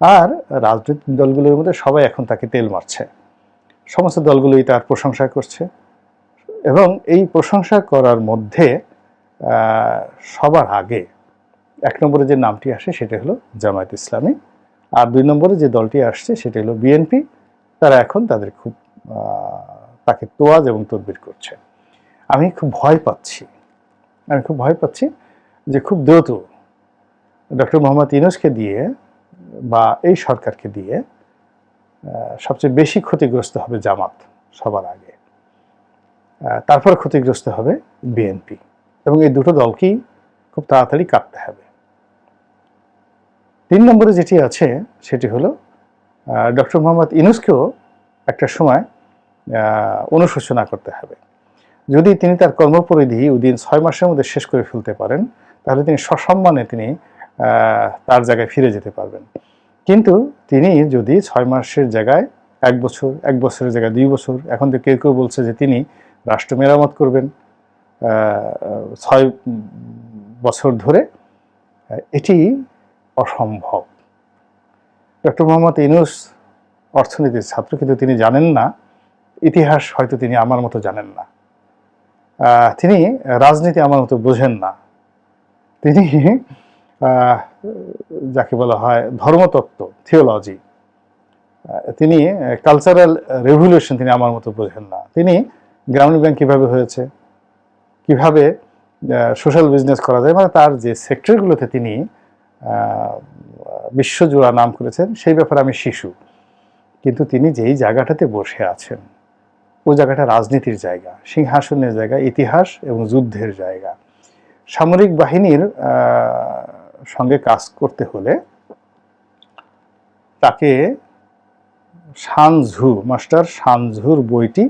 আর রাজনৈতিক দলগুলোর মধ্যে সবাই এখন তাকে তেল মারছে। সমস্ত দলগুলোই তার প্রশংসা করছে। এবং এই প্রশংসা করার মধ্যে সবার আগে এক নম্বরে যে নামটি আসে সেটা হলো জামায়াত ইসলামী। আর দুই নম্বরে যে দলটি আসছে সেটা হলো বিএনপি। তারা এখন তাদের খুব তাকে তোয়াজ এবং তদবির করছে। আমি খুব ভয় পাচ্ছি, আমি খুব ভয় পাচ্ছি যে খুব দ্রুত ডক্টর মোহাম্মদ ইউনুসকে দিয়ে বা এই সরকারকে দিয়ে সবচেয়ে বেশি ক্ষতিগ্রস্ত হবে জামাত সবার আগে। তারপর ক্ষতিগ্রস্ত হবে বিএনপি। এবং এই দুটো দলকেই খুব তাড়াতাড়ি কাটতে হবে। তিন নম্বরে যেটি আছে, সেটি হলো ডক্টর মোহাম্মদ ইনুসকেও একটা সময় অনুশোচনা করতে হবে। যদি তিনি তার কর্মপরিধি ওদিন ছয় মাসের মধ্যে শেষ করে ফেলতে পারেন, তাহলে তিনি সসম্মানে তিনি তার জায়গায় ফিরে যেতে পারবেন। কিন্তু তিনি যদি ছয় মাসের জায়গায় এক বছর, এক বছরের জায়গায় দুই বছর, এখন তো কেউ কেউ বলছে যে তিনি রাষ্ট্র মেরামত করবেন ছয় বছর ধরে, এটি অসম্ভব। ডক্টর মোহাম্মদ ইনুস অর্থনীতির ছাত্র, কিন্তু তিনি জানেন না, ইতিহাস হয়তো তিনি আমার মতো জানেন না। তিনি রাজনীতি আমার মতো বোঝেন না। তিনি যাকে বলা হয় ধর্মতত্ত্ব থিওলজি তিনি কালচারাল রেভলিউশন তিনি আমার মতো বোঝেন না। তিনি গ্রামীণ ব্যাংক কীভাবে হয়েছে, কীভাবে সোশ্যাল বিজনেস করা যায় মানে তার যে সেক্টরগুলোতে তিনি বিশ্বজোড়া নাম করেছেন, সেই ব্যাপারে আমি শিশু। কিন্তু তিনি যেই জায়গাটাতে বসে আছেন, ওই জায়গাটা রাজনীতির জায়গা, সিংহাসনের জায়গা, ইতিহাস এবং যুদ্ধের জায়গা। সামরিক বাহিনীর সঙ্গে কাজ করতে হলে তাকে সানঝু মাস্টার সানঝুর বইটি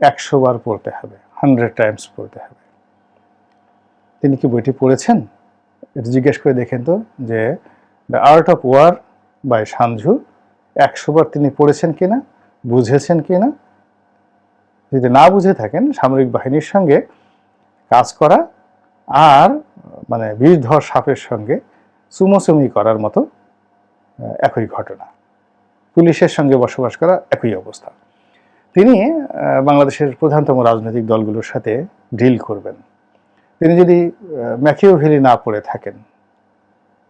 একশো বার পড়তে হবে, হান্ড্রেড টাইমস পড়তে হবে। তিনি কি বইটি পড়েছেন? এটা জিজ্ঞেস করে দেখেন তো যে the art of war by Sun Tzu একশো বার তিনি পড়েছেন কিনা বুঝেছেন কিনা যদি না বুঝে থাকেন, সামরিক বাহিনীর সঙ্গে কাজ করা আর মানে বিষধর সাপের সঙ্গে চুমোচুমি করার মতো একই ঘটনা। পুলিশের সঙ্গে বসবাস করা একই অবস্থা। তিনি বাংলাদেশের প্রধানতম রাজনৈতিক দলগুলোর সাথে ডিল করবেন। তিনি যদি ম্যাকিওভেলি না পড়ে থাকেন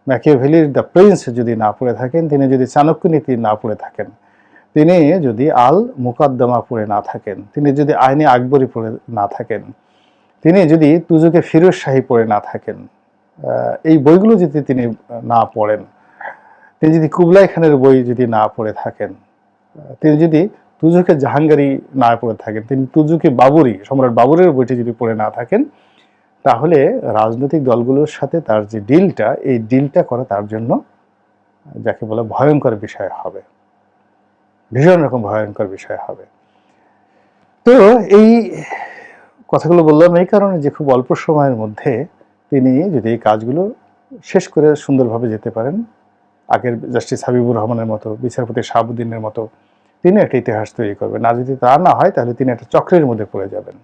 ম্যাকিওভেলির দ্য প্রিন্স যদি না পড়ে থাকেন, তিনি যদি চাণক্য নীতি না পড়ে থাকেন, তিনি যদি আল মুকদ্দমা পড়ে না থাকেন, তিনি যদি আইনে আকবরী পড়ে না থাকেন তিনি যদি তুজুকে ফিরোজ শাহী পড়ে না থাকেন এই বইগুলো যদি তিনি না পড়েন, তিনি যদি কুবলাই খানের বই যদি না পড়ে থাকেন তিনি যদি তুজুকে জাহাঙ্গারি না পড়ে থাকেন, তিনি তুজুকে বাবুরি, সম্রাট বাবুরের বইটি যদি পড়ে না থাকেন, তাহলে রাজনৈতিক দলগুলোর সাথে তার যে ডিলটা, এই ডিলটা করা তার জন্য যাকে বলে ভয়ঙ্কর বিষয় হবে। ভীষণ রকম ভয়ঙ্কর বিষয় হবে। তো এই কথাগুলো বললাম এই কারণে যে খুব অল্প সময়ের মধ্যে তিনি যদি এই কাজগুলো শেষ করে সুন্দরভাবে যেতে পারেন, আগের জাস্টিস হাবিবুর রহমানের মতো, বিচারপতি শাহাবুদ্দিনের মতো, তিনি একটা ইতিহাস তৈরি করবেন। আর যদি তা না হয়, তাহলে তিনি একটা চক্রের মধ্যে পড়ে যাবেন।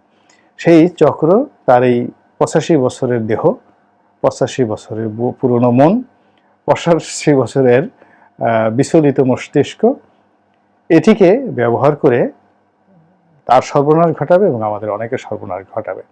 সেই চক্র, তার এই পঁচাশি বছরের দেহ, পঁচাশি বছরের পুরনো মন, পঁচাশি বছরের বিচলিত মস্তিষ্ক, এটিকে ব্যবহার করে তার সর্বনাশ ঘটাবে এবং আমাদের অনেকের সর্বনাশ ঘটাবে।